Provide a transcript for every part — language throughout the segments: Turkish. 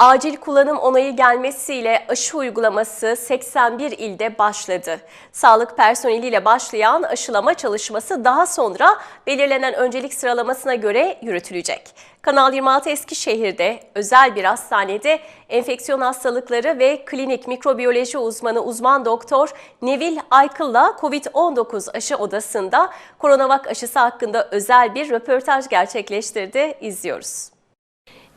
Acil kullanım onayı gelmesiyle aşı uygulaması 81 ilde başladı. Sağlık personeliyle başlayan aşılama çalışması daha sonra belirlenen öncelik sıralamasına göre yürütülecek. Kanal 26 Eskişehir'de özel bir hastanede enfeksiyon hastalıkları ve klinik mikrobiyoloji uzmanı uzman doktor Nevil Aykıl'la COVID-19 aşı odasında koronavak aşısı hakkında özel bir röportaj gerçekleştirdi. İzliyoruz.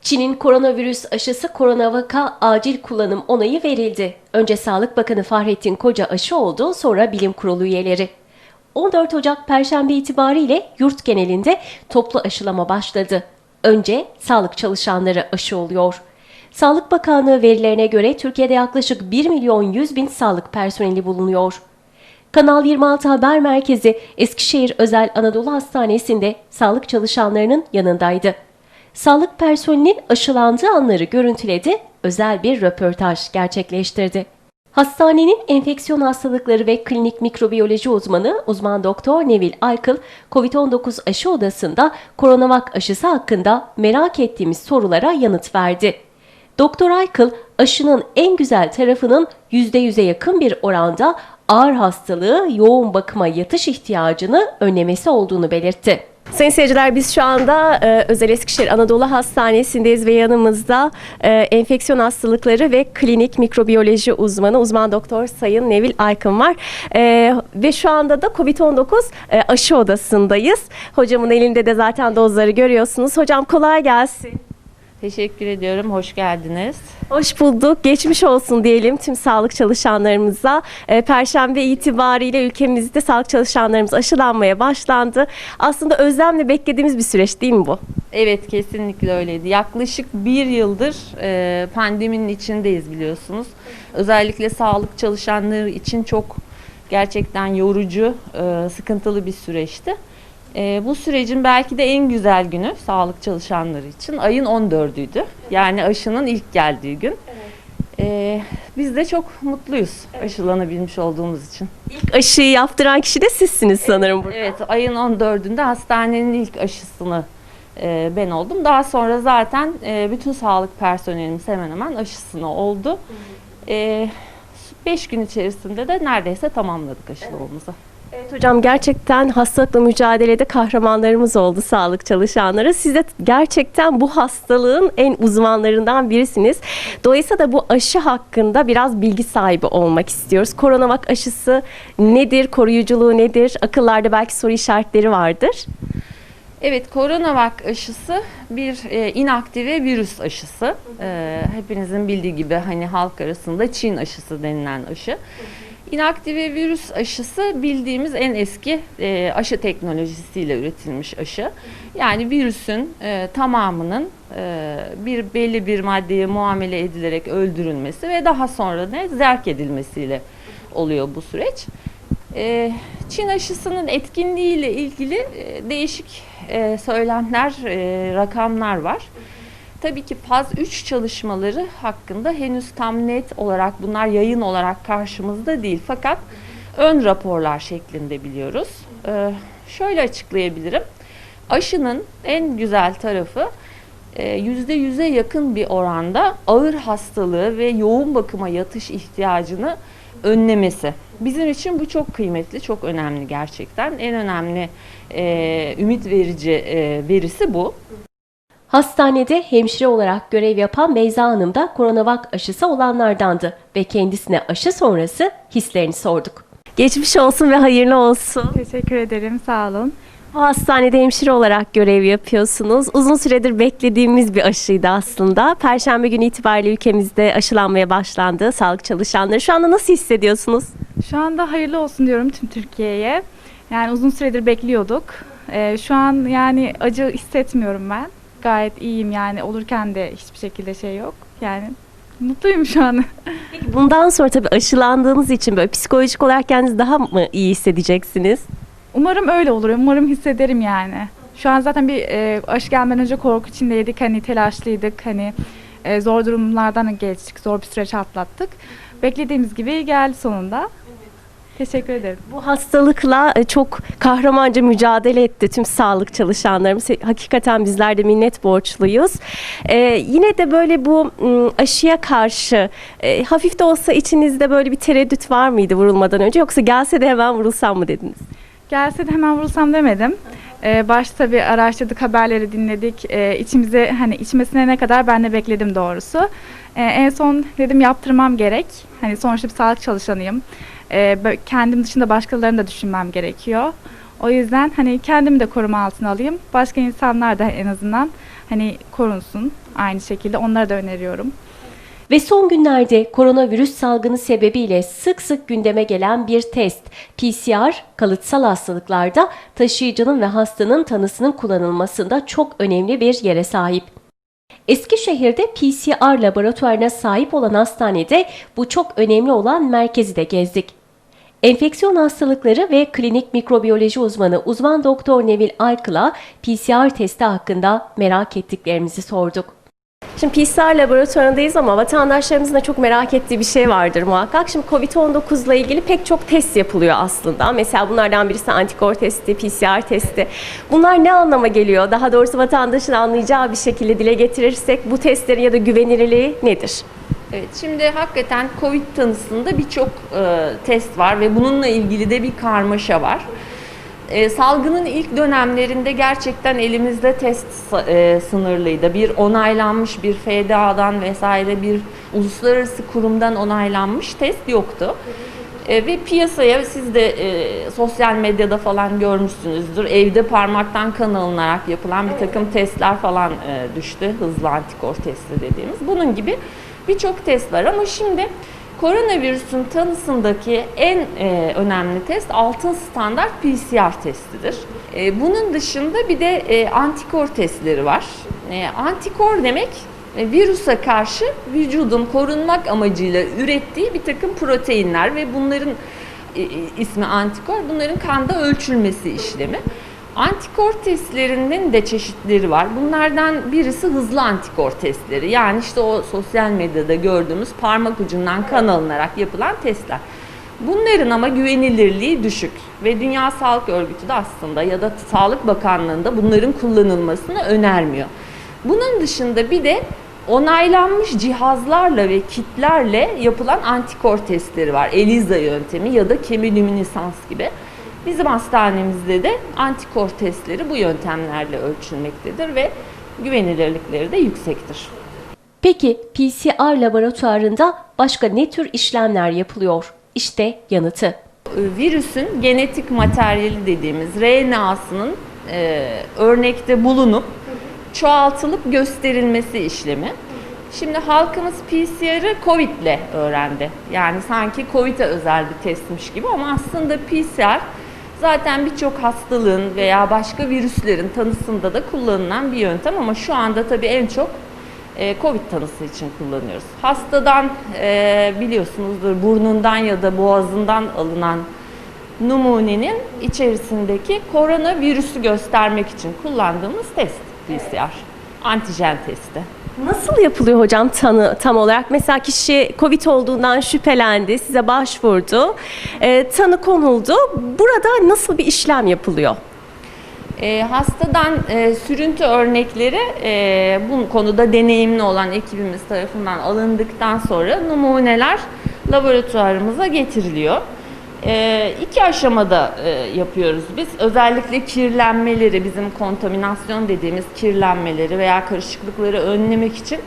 Çin'in koronavirüs aşısı Coronavac'a acil kullanım onayı verildi. Önce Sağlık Bakanı Fahrettin Koca aşı oldu, sonra bilim kurulu üyeleri. 14 Ocak Perşembe itibariyle yurt genelinde toplu aşılama başladı. Önce sağlık çalışanları aşı oluyor. Sağlık Bakanlığı verilerine göre Türkiye'de yaklaşık 1 milyon 100 bin sağlık personeli bulunuyor. Kanal 26 Haber Merkezi Eskişehir Özel Anadolu Hastanesi'nde sağlık çalışanlarının yanındaydı. Sağlık personelinin aşılandığı anları görüntüledi, özel bir röportaj gerçekleştirdi. Hastanenin enfeksiyon hastalıkları ve klinik mikrobiyoloji uzmanı uzman doktor Nevil Aykıl, COVID-19 aşı odasında koronavak aşısı hakkında merak ettiğimiz sorulara yanıt verdi. Doktor Aykıl, aşının en güzel tarafının %100'e yakın bir oranda ağır hastalığı, yoğun bakıma yatış ihtiyacını önlemesi olduğunu belirtti. Sayın seyirciler biz şu anda e, Özel Eskişehir Anadolu Hastanesi'ndeyiz ve yanımızda e, enfeksiyon hastalıkları ve klinik mikrobiyoloji uzmanı uzman doktor Sayın Nevil Aykın var. E, ve şu anda da COVID-19 e, aşı odasındayız. Hocamın elinde de zaten dozları görüyorsunuz. Hocam kolay gelsin. Teşekkür ediyorum. Hoş geldiniz. Hoş bulduk. Geçmiş olsun diyelim tüm sağlık çalışanlarımıza. E, Perşembe itibariyle ülkemizde sağlık çalışanlarımız aşılanmaya başlandı. Aslında özlemle beklediğimiz bir süreç değil mi bu? Evet kesinlikle öyleydi. Yaklaşık bir yıldır e, pandeminin içindeyiz biliyorsunuz. Özellikle sağlık çalışanları için çok gerçekten yorucu, e, sıkıntılı bir süreçti. E, bu sürecin belki de en güzel günü sağlık çalışanları için ayın 14'üydü. Yani aşının ilk geldiği gün. E, biz de çok mutluyuz aşılanabilmiş olduğumuz için. İlk aşıyı yaptıran kişi de sizsiniz sanırım burada. Evet, ayın 14'ünde hastanenin ilk aşısını e, ben oldum. Daha sonra zaten e, bütün sağlık personelimiz hemen hemen aşısını oldu. 5 gün içerisinde de neredeyse tamamladık aşılamamızı. Evet hocam gerçekten hastalıkla mücadelede kahramanlarımız oldu sağlık çalışanları. Siz de gerçekten bu hastalığın en uzmanlarından birisiniz. Dolayısıyla da bu aşı hakkında biraz bilgi sahibi olmak istiyoruz. Koronavak aşısı nedir, koruyuculuğu nedir? Akıllarda belki soru işaretleri vardır. Evet, koronavak aşısı bir e, inaktive virüs aşısı. E, hepinizin bildiği gibi hani halk arasında Çin aşısı denilen aşı. İnaktive virüs aşısı bildiğimiz en eski e, aşı teknolojisiyle üretilmiş aşı. Yani virüsün e, tamamının e, bir belli bir maddeye muamele edilerek öldürülmesi ve daha sonra ne zerk edilmesiyle oluyor bu süreç. E, Çin aşısının etkinliği ile ilgili e, değişik e, söylemler, e, rakamlar var. Tabii ki faz 3 çalışmaları hakkında henüz tam net olarak bunlar yayın olarak karşımızda değil. Fakat ön raporlar şeklinde biliyoruz. E, şöyle açıklayabilirim. Aşının en güzel tarafı e, %100'e yakın bir oranda ağır hastalığı ve yoğun bakıma yatış ihtiyacını önlemesi. Bizim için bu çok kıymetli, çok önemli gerçekten. En önemli e, ümit verici e, verisi bu. Hastanede hemşire olarak görev yapan Beyza Hanım da koronavak aşısı olanlardandı ve kendisine aşı sonrası hislerini sorduk. Geçmiş olsun ve hayırlı olsun. Teşekkür ederim, sağ olun. Bu hastanede hemşire olarak görev yapıyorsunuz. Uzun süredir beklediğimiz bir aşıydı aslında. Perşembe günü itibariyle ülkemizde aşılanmaya başlandı sağlık çalışanları. Şu anda nasıl hissediyorsunuz? Şu anda hayırlı olsun diyorum tüm Türkiye'ye. Yani uzun süredir bekliyorduk. Ee, şu an yani acı hissetmiyorum ben. Gayet iyiyim yani olurken de hiçbir şekilde şey yok. Yani mutluyum şu an. Peki bundan sonra tabii aşılandığınız için böyle psikolojik olarak kendinizi daha mı iyi hissedeceksiniz? Umarım öyle olur. Umarım hissederim yani. Şu an zaten bir e, aşı gelmeden önce korku içindeydik. Hani telaşlıydık. Hani e, zor durumlardan geçtik. Zor bir süreç atlattık. Beklediğimiz gibi geldi sonunda. Teşekkür ederim. Bu hastalıkla e, çok kahramanca mücadele etti tüm sağlık çalışanlarımız. Hakikaten bizler de minnet borçluyuz. Ee, yine de böyle bu m, aşıya karşı e, hafif de olsa içinizde böyle bir tereddüt var mıydı vurulmadan önce yoksa gelse de hemen vurulsam mı dediniz? Gelse de hemen vurursam demedim. Ee, başta tabii araştırdık, haberleri dinledik. Ee, içimize hani içmesine ne kadar ben de bekledim doğrusu. Ee, en son dedim yaptırmam gerek. Hani sonuçta bir sağlık çalışanıyım. Ee, kendim dışında başkalarını da düşünmem gerekiyor. O yüzden hani kendimi de koruma altına alayım. Başka insanlar da en azından hani korunsun aynı şekilde. Onlara da öneriyorum. Ve son günlerde koronavirüs salgını sebebiyle sık sık gündeme gelen bir test PCR kalıtsal hastalıklarda taşıyıcının ve hastanın tanısının kullanılmasında çok önemli bir yere sahip. Eskişehir'de PCR laboratuvarına sahip olan hastanede bu çok önemli olan merkezi de gezdik. Enfeksiyon hastalıkları ve klinik mikrobiyoloji uzmanı uzman doktor Nevil Aykıl'a PCR testi hakkında merak ettiklerimizi sorduk. Şimdi PCR laboratuvarındayız ama vatandaşlarımızın da çok merak ettiği bir şey vardır muhakkak. Şimdi COVID-19 ile ilgili pek çok test yapılıyor aslında. Mesela bunlardan birisi antikor testi, PCR testi. Bunlar ne anlama geliyor? Daha doğrusu vatandaşın anlayacağı bir şekilde dile getirirsek bu testlerin ya da güvenilirliği nedir? Evet, şimdi hakikaten COVID tanısında birçok e, test var ve bununla ilgili de bir karmaşa var. E, salgının ilk dönemlerinde gerçekten elimizde test e, sınırlıydı. Bir onaylanmış bir FDA'dan vesaire bir uluslararası kurumdan onaylanmış test yoktu. E, ve piyasaya siz de e, sosyal medyada falan görmüşsünüzdür. Evde parmaktan kan alınarak yapılan bir takım testler falan e, düştü. Hızlı antikor testi dediğimiz. Bunun gibi birçok test var ama şimdi koronavirüsün tanısındaki en e, önemli test altın standart PCR testidir. E, bunun dışında bir de e, antikor testleri var. E, antikor demek e, virüse karşı vücudun korunmak amacıyla ürettiği bir takım proteinler ve bunların e, e, ismi antikor, bunların kanda ölçülmesi işlemi. Antikor testlerinin de çeşitleri var. Bunlardan birisi hızlı antikor testleri. Yani işte o sosyal medyada gördüğümüz parmak ucundan kan alınarak yapılan testler. Bunların ama güvenilirliği düşük ve Dünya Sağlık Örgütü de aslında ya da Sağlık Bakanlığı'nda bunların kullanılmasını önermiyor. Bunun dışında bir de onaylanmış cihazlarla ve kitlerle yapılan antikor testleri var. ELISA yöntemi ya da kemilüminesans gibi. Bizim hastanemizde de antikor testleri bu yöntemlerle ölçülmektedir ve güvenilirlikleri de yüksektir. Peki PCR laboratuvarında başka ne tür işlemler yapılıyor? İşte yanıtı. virüsün genetik materyali dediğimiz RNA'sının e, örnekte bulunup çoğaltılıp gösterilmesi işlemi. Şimdi halkımız PCR'ı COVID ile öğrendi. Yani sanki COVID'e özel bir testmiş gibi ama aslında PCR zaten birçok hastalığın veya başka virüslerin tanısında da kullanılan bir yöntem ama şu anda tabii en çok e, COVID tanısı için kullanıyoruz. Hastadan e, biliyorsunuzdur burnundan ya da boğazından alınan numunenin içerisindeki koronavirüsü göstermek için kullandığımız test PCR. Antijen testi. Nasıl yapılıyor hocam tanı tam olarak? Mesela kişi COVID olduğundan şüphelendi, size başvurdu, e, tanı konuldu. Burada nasıl bir işlem yapılıyor? E, hastadan e, sürüntü örnekleri e, bu konuda deneyimli olan ekibimiz tarafından alındıktan sonra numuneler laboratuvarımıza getiriliyor. E, iki aşamada e, yapıyoruz biz. Özellikle kirlenmeleri, bizim kontaminasyon dediğimiz kirlenmeleri veya karışıklıkları önlemek için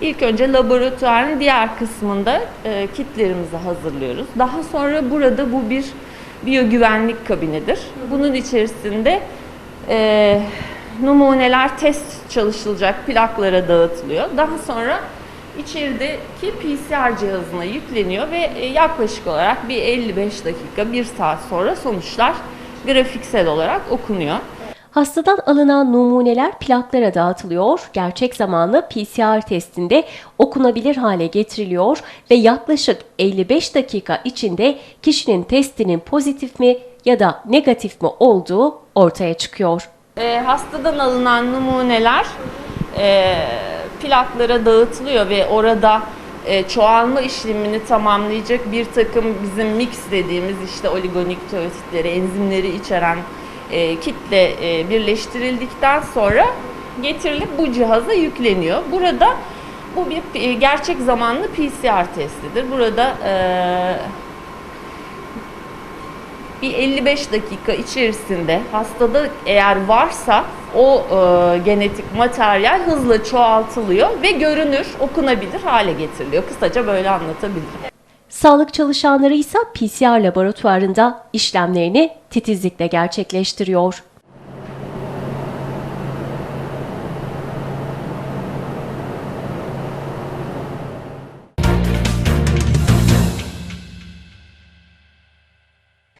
ilk önce laboratuvarın diğer kısmında e, kitlerimizi hazırlıyoruz. Daha sonra burada bu bir biyogüvenlik kabinidir. Bunun içerisinde e, numuneler test çalışılacak plaklara dağıtılıyor. Daha sonra içerideki PCR cihazına yükleniyor ve e, yaklaşık olarak bir 55 dakika, 1 saat sonra sonuçlar grafiksel olarak okunuyor. Hastadan alınan numuneler plaklara dağıtılıyor, gerçek zamanlı PCR testinde okunabilir hale getiriliyor ve yaklaşık 55 dakika içinde kişinin testinin pozitif mi ya da negatif mi olduğu ortaya çıkıyor. E, hastadan alınan numuneler e, plaklara dağıtılıyor ve orada e, çoğalma işlemini tamamlayacak bir takım bizim mix dediğimiz işte oligonükleotitleri, enzimleri içeren e, kitle e, birleştirildikten sonra getirilip bu cihaza yükleniyor. Burada bu bir e, gerçek zamanlı PCR testidir. Burada e, bir 55 dakika içerisinde hastada eğer varsa o e, genetik materyal hızla çoğaltılıyor ve görünür, okunabilir hale getiriliyor. Kısaca böyle anlatabilirim. Sağlık çalışanları ise PCR laboratuvarında işlemlerini titizlikle gerçekleştiriyor.